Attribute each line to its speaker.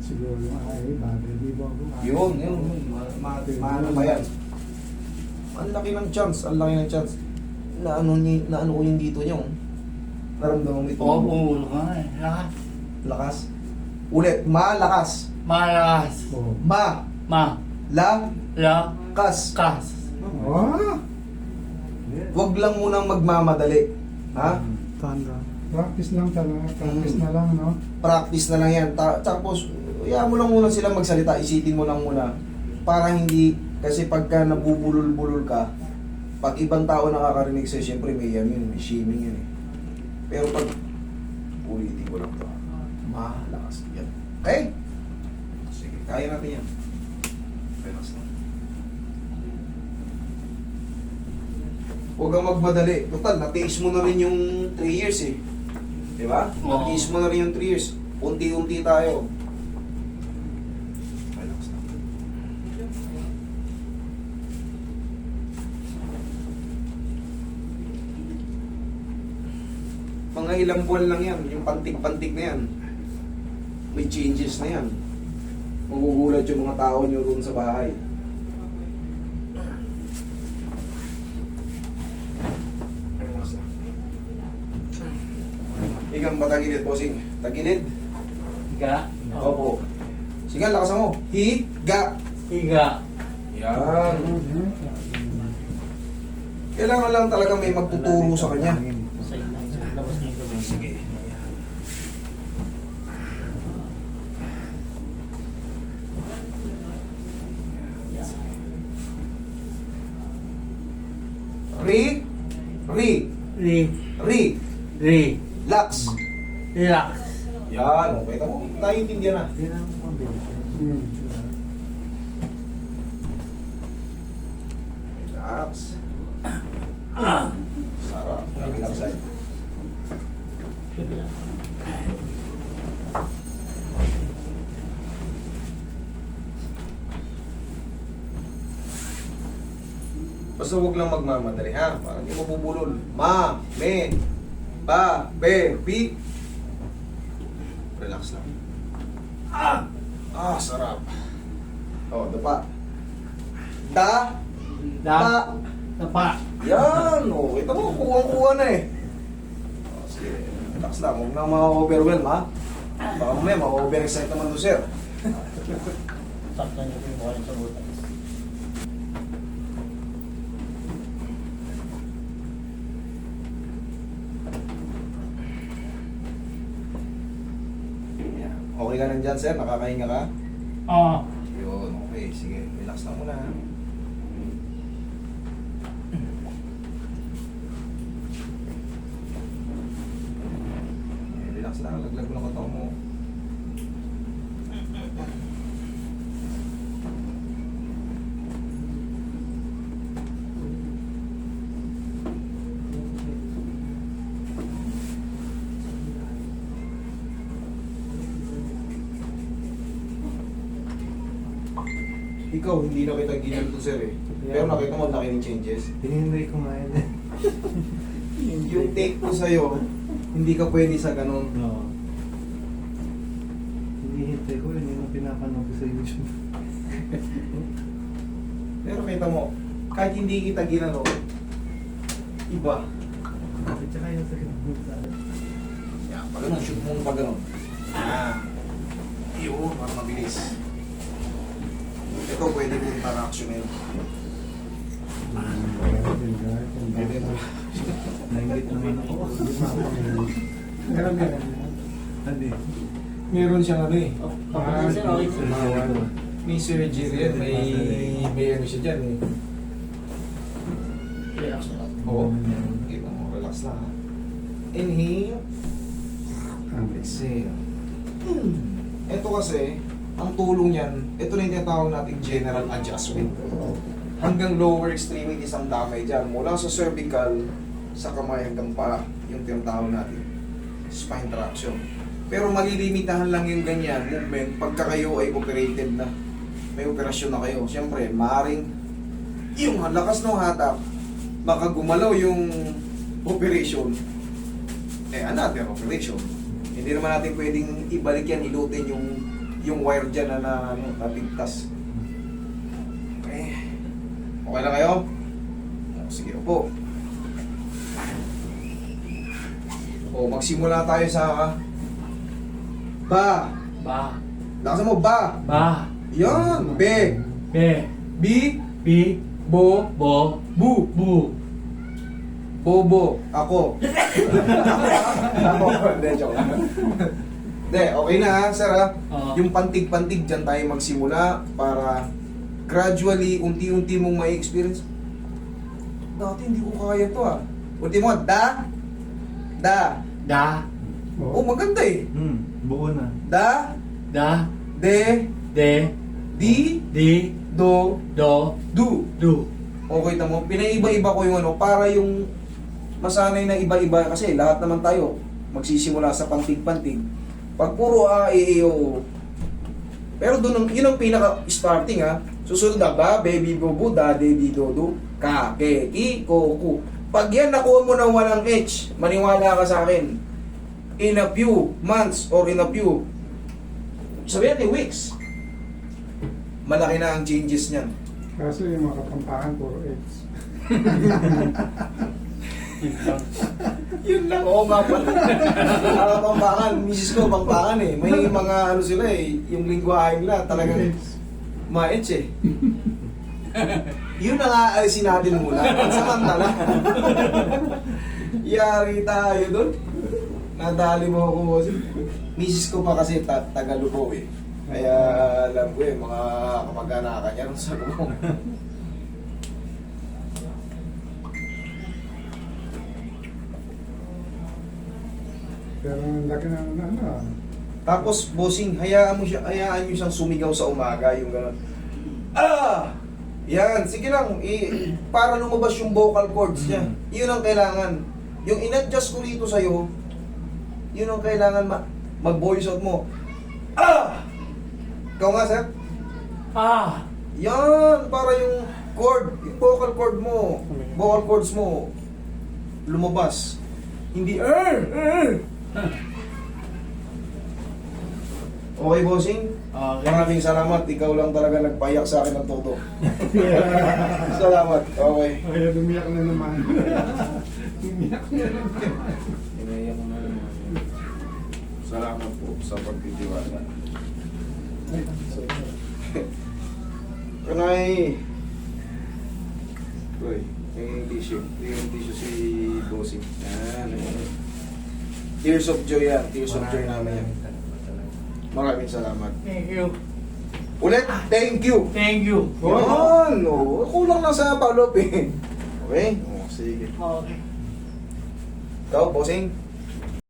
Speaker 1: siguro ay bagay di ba ako?
Speaker 2: Yun, yun. Ma- ma- Maano ba yan? Ang laki ng chance, ang laki ng chance. Na ano, ni, na ano ko yung dito niyo. Naramdaman mo ito.
Speaker 3: Oo, pumulo ka eh. Lakas.
Speaker 2: Lakas. Ulit, malakas.
Speaker 3: Malakas.
Speaker 1: Oo.
Speaker 2: Ma,
Speaker 3: Ma.
Speaker 2: la,
Speaker 3: La.
Speaker 2: kas.
Speaker 3: Kas.
Speaker 1: Ah!
Speaker 2: Huwag lang munang magmamadali. Ha?
Speaker 1: Tanda. Practice lang talaga. Practice
Speaker 2: Mm.
Speaker 1: na lang, no?
Speaker 2: Practice na lang yan. Ta- tapos, hayaan mo lang muna silang magsalita. Isipin mo lang muna. Para hindi, kasi pagka nabubulol-bulol ka, pag ibang tao nakakarinig sa'yo, syempre may yan yun, may shaming yun eh. Pero pag, ulitin ko lang to. Malakas yan. Okay? Sige, kaya natin yan. Relax lang. Huwag kang magmadali. Total, natiis mo na rin yung 3 years eh. Di ba? Natiis mo na rin yung 3 years. Unti-unti tayo. Relax lang. Mga ilang buwan lang yan. Yung pantik-pantik na yan. May changes na yan. Magugulat yung mga tao nyo doon sa bahay. Ikaw ba tagilid, bossing? Tagilid?
Speaker 3: Higa.
Speaker 2: Opo. Sige, lakas mo. Higa.
Speaker 3: Higa.
Speaker 2: Yan. Kailangan lang talaga may magtuturo sa kanya.
Speaker 3: Sa labas niyo yung gabi.
Speaker 2: Sige. Re, re,
Speaker 3: Re.
Speaker 2: re,
Speaker 3: Re.
Speaker 2: lax.
Speaker 3: Relax.
Speaker 2: Yan, okay. Tamo, naiintindihan na.
Speaker 1: Hmm.
Speaker 2: Relax. Sarap. Kabilang side. Basta huwag lang magmamadali ha. Para hindi mo bubulol. Ma, me, ba, be, pi. Relax lang. Ah! Ah, sarap. Oh, dapa. Da,
Speaker 3: Da.
Speaker 2: pa.
Speaker 3: Tapa.
Speaker 2: Yan, oh. Ito mo, kuha-kuha na eh. Oh, sige, relax lang. Huwag na ma-overwhelm ha. Baka mamaya, ma-overexcite naman to sir.
Speaker 3: Saktan niyo po yung niyo sa butas.
Speaker 2: Ka nandyan sir? Nakakahinga ka?
Speaker 3: Oo.
Speaker 2: Yun, okay. Sige, relax lang muna. Eh, Relax lang, laglag mo lang katawan mo. Ikaw, hindi na kita ginanto sir eh. Pero nakita mo, laki ng changes.
Speaker 1: Hinihintay ko nga yun.
Speaker 2: Yung take ko sa'yo, hindi ka pwede sa ganun.
Speaker 1: Oo. Hinihintay ko yun. Yun ang pinapanood ko sa YouTube.
Speaker 2: Pero kita mo, kahit hindi kita ginano, iba.
Speaker 1: At saka yung sa
Speaker 2: Yan, pag ganun, shoot mo pag ganun. Ah, yun, para mabilis. Ito, pwede mo interaction yun. Pwede mo.
Speaker 1: Nainggit naman ako. Meron meron. Hindi.
Speaker 2: Meron siyang ano eh.
Speaker 3: Kapag sir, okay sir.
Speaker 1: Bawal.
Speaker 2: May surgery yan, may, may ano siya dyan eh.
Speaker 3: Relax na lang.
Speaker 2: Oo. Kita mo, relax lang ha. Inhale. Exhale. Ito kasi, ang tulong niyan, ito na yung tinatawag nating general adjustment. Hanggang lower extremities ang damay dyan. Mula sa cervical, sa kamay hanggang pa, yung tinatawag natin. Spine traction. Pero malilimitahan lang yung ganyan, movement, pagka kayo ay operated na. May operasyon na kayo. Siyempre, maaaring yung lakas ng hatak, baka gumalaw yung operation, eh another operation. Hindi naman natin pwedeng ibalik yan, ilutin yung yung wire dyan na, na ano, nabigtas. Okay. Okay lang kayo? O, Sige po. O, magsimula tayo sa ba.
Speaker 3: Ba.
Speaker 2: Lakasan mo, ba.
Speaker 3: Ba.
Speaker 2: Yan. Be.
Speaker 3: Be.
Speaker 2: Bi.
Speaker 3: Bi.
Speaker 2: Bo.
Speaker 3: Bo.
Speaker 2: Bu.
Speaker 3: Bu.
Speaker 2: Bobo. Ako. Ako. Hindi, joke. Hindi, okay na ha, sir ha.
Speaker 3: Oo.
Speaker 2: Yung pantig-pantig dyan tayo magsimula para gradually, unti-unti mong may experience. Dati hindi ko kaya to ah. Unti mo, da, da.
Speaker 3: Da.
Speaker 2: Oh, maganda eh.
Speaker 1: Hmm, buo na.
Speaker 2: Da,
Speaker 3: Da.
Speaker 2: de,
Speaker 3: De.
Speaker 2: di,
Speaker 3: Di.
Speaker 2: do,
Speaker 3: Do.
Speaker 2: do.
Speaker 3: Du.
Speaker 2: Okay tamo, pinaiba-iba ko yung ano, para yung masanay na iba-iba kasi lahat naman tayo magsisimula sa pantig-pantig. Pag puro A, E, E, O, pero doon, ang- yun ang pinaka-starting ha. Susunod na ba, baby, bobo, dade, di, dodo, ka, ke, ki, ko, ku. Pag yan nakuha mo ng walang H, maniwala ka sa akin, in a few months or in a few, sabihin natin weeks, malaki na ang changes niyan.
Speaker 4: Kaso yung mga kapampakan, puro AIDS.
Speaker 3: Yun lang.
Speaker 2: Oo nga pala. Para pambangan, misis ko pambangan eh. May mga ano sila eh, yung lingwahe nila talagang ma-etch eh. Yun na nga alisin natin muna. Pansamantala. Yari tayo doon. Nadali mo ako kasi. Misis ko pa kasi ta Tagalupo eh. Kaya alam ko eh, mga kamag-anakan niya sa lubong.
Speaker 4: Pero ang laki na ano ah.
Speaker 2: Tapos, bossing, hayaan mo siya, hayaan niyo siyang sumigaw sa umaga, yung gano'n. Ah! Yan, sige lang, i, para lumabas yung vocal cords niya. Yun ang kailangan. Yung in-adjust ko rito sa'yo, yun ang kailangan ma mag-voice out mo. Ah! Ikaw nga, sir.
Speaker 3: Ah.
Speaker 2: Yan, para yung chord, yung vocal cord mo, vocal cords mo, lumabas. Hindi, er, er. Okay, bossing?
Speaker 3: Okay.
Speaker 2: Maraming salamat. Ikaw lang talaga nagpayak sa akin ng todo. salamat. Okay.
Speaker 4: Kaya lumiyak na naman. lumiyak na naman.
Speaker 2: Inaiyak ko na naman. Salamat po sa pagtitiwala. Kanay. Uy, yung tissue. Yung tissue si Bossing. Yan. ayan. Tears of joy yan. Tears of joy namin yan. Maraming salamat.
Speaker 3: Thank you.
Speaker 2: Ulit, thank you.
Speaker 3: Thank you.
Speaker 2: Yan. Oh, kulang lang sa palop eh. Okay? Oh, sige.
Speaker 3: Okay.
Speaker 2: Ikaw, Bossing?